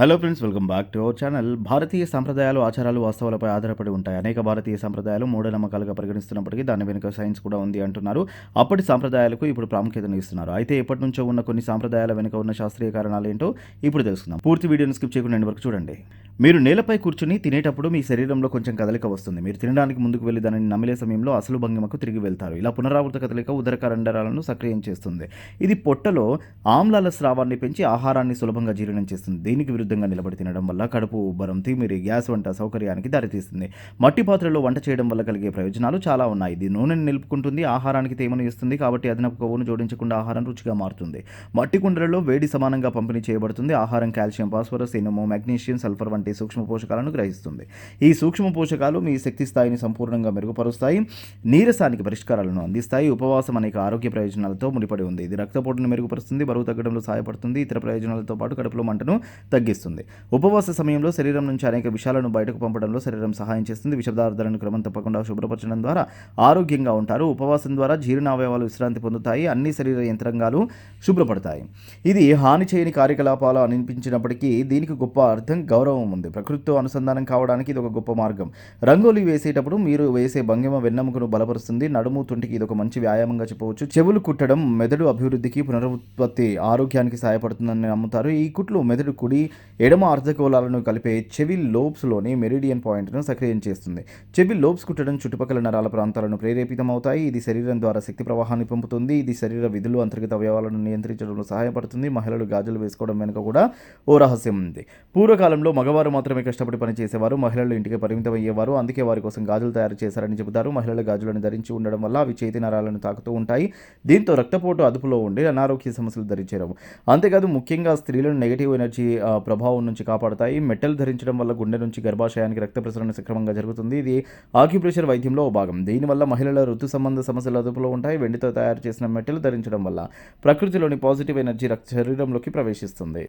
Hello friends welcome back to our channel భారతీయ సంప్రదాయాలు ఆచారాలు వాస్తవాలపై ఆధారపడి ఉంటాయి. అనేక భారతీయ సంప్రదాయాలు మూఢనమ్మకాలుగా పరిగణిస్తున్నప్పటికీ దాని వెనుక సైన్స్ కూడా ఉంది అంటున్నారు. అప్పటి సాంప్రదాయాలకు ఇప్పుడు ప్రాముఖ్యతను ఇస్తున్నారు. అయితే ఎప్పటి నుంచో ఉన్న కొన్ని సాంప్రదాయాల వెనుక ఉన్న శాస్త్రీయ కారణాలు ఏంటో ఇప్పుడు తెలుసుకుందాం. పూర్తి వీడియోని స్కిప్ చేయకుండా వరకు చూడండి. మీరు నేలపై కూర్చుని తినేటప్పుడు మీ శరీరంలో కొంచెం కదలిక వస్తుంది. మీరు తినడానికి ముందుకు వెళ్ళి దానిని నమిలే సమయంలో అసలు భంగిమకు తిరిగి వెళ్తారు. ఇలా పునరావృత కదలిక ఉదర కండరాలను సక్రియం చేస్తుంది. ఇది పొట్టలో ఆమ్లాల స్రావాన్ని పెంచి ఆహారాన్ని సులభంగా జీర్ణం చేస్తుంది. దీనికి విరుద్ధంగా నిలబడి తినడం వల్ల కడుపు ఉబ్బరం తిమిరి గ్యాస్ వంట సౌకర్యానికి దారితీస్తుంది. మట్టి పాత్రలో వంట చేయడం వల్ల కలిగే ప్రయోజనాలు చాలా ఉన్నాయి. ఇది నూనెను నిలుపుకుంటుంది ఆహారానికి తేమను ఇస్తుంది కాబట్టి అదనపు కొవ్వును జోడించకుండా ఆహారం రుచిగా మారుతుంది. మట్టి కుండలలో వేడి సమానంగా పంపిణీ చేయబడుతుంది. ఆహారం కాల్షియం ఫాస్ఫరస్ ఇనుము మెగ్నీషియం సల్ఫర్ వంటి సూక్ష్మ పోషకాలను గ్రహిస్తుంది. ఈ సూక్ష్మ పోషకాలు మీ శక్తి స్థాయిని సంపూర్ణంగా మెరుగుపరుస్తాయి నీరసానికి పరిష్కారాలను అందిస్తాయి. ఉపవాసం అనేక ఆరోగ్య ప్రయోజనాలతో ముడిపడి ఉంది. ఇది రక్తపోటును మెరుగుపరుస్తుంది బరువు తగ్గడంలో సహాయపడుతుంది ఇతర ప్రయోజనాలతో పాటు కడుపులో మంటను తగ్గిస్తుంది. ఉపవాస సమయంలో శరీరం నుంచి అనేక విషయాలను బయటకు పంపడంలో శరీరం సహాయం చేస్తుంది. విషపదార్థాలను క్రమం తప్పకుండా శుభ్రపరచడం ద్వారా ఆరోగ్యంగా ఉంటారు. ఉపవాసం ద్వారా జీర్ణ అవయవాలు విశ్రాంతి పొందుతాయి. అన్ని శరీర యంత్రాంగాలు శుభ్రపడతాయి. ఇది హాని చేయని కార్యకలాపాలు అనిపించినప్పటికీ దీనికి గొప్ప అర్థం గౌరవం ఉంది. ప్రకృతితో అనుసంధానం కావడానికి ఇది ఒక గొప్ప మార్గం. రంగోలీ వేసేటప్పుడు మీరు వేసే భంగిమ వెన్నెముకను బలపరుస్తుంది. నడుము తుంటికి ఇది ఒక మంచి వ్యాయామంగా చెప్పవచ్చు. చెవులు కుట్టడం మెదడు అభివృద్ధికి పునరుత్పత్తి ఆరోగ్యానికి సహాయపడుతుందని నమ్ముతారు. ఈ కుట్లు మెదడు కుడి ఎడమ అర్ధగోళాలను కలిపే చెవి లోబ్స్లోని మెరిడియన్ పాయింట్ను సక్రియం చేస్తుంది. చెవి లోబ్స్ కుట్టడం చుట్టుపక్కల నరాల ప్రాంతాలను ప్రేరేపితమవుతాయి. ఇది శరీరం ద్వారా శక్తి ప్రవాహాన్ని పంపుతుంది. ఇది శరీర విధులు అంతర్గత అవయవాలను నియంత్రించడంలో సహాయపడుతుంది. మహిళలు గాజులు వేసుకోవడం వెనుక కూడా ఓ రహస్యం ఉంది. పూర్వకాలంలో మగవారు మాత్రమే కష్టపడి పనిచేసేవారు మహిళలు ఇంటికి పరిమితం అయ్యేవారు అందుకే వారి కోసం గాజులు తయారు చేశారని చెబుతారు. మహిళలు గాజులను ధరించి ఉండడం వల్ల అవి చేతి నరాలను తాకుతూ ఉంటాయి. దీంతో రక్తపోటు అదుపులో ఉండి అనారోగ్య సమస్యలు ధరించడం అంతేకాదు ముఖ్యంగా స్త్రీలను నెగిటివ్ ఎనర్జీ ప్రభావం నుంచి కాపాడతాయి. మెటల్ ధరించడం వల్ల గుండె నుంచి గర్భాశయానికి రక్త ప్రసరణ సక్రమంగా జరుగుతుంది. ఇది ఆక్యుప్రెషర్ వైద్యంలో భాగం. దీనివల్ల మహిళల ఋతు సంబంధ సమస్యలు అదుపులో ఉంటాయి. వెండితో తయారు చేసిన మెట్టలు ధరించడం వల్ల ప్రకృతిలోని పాజిటివ్ ఎనర్జీ రక్త శరీరంలోకి ప్రవేశిస్తుంది.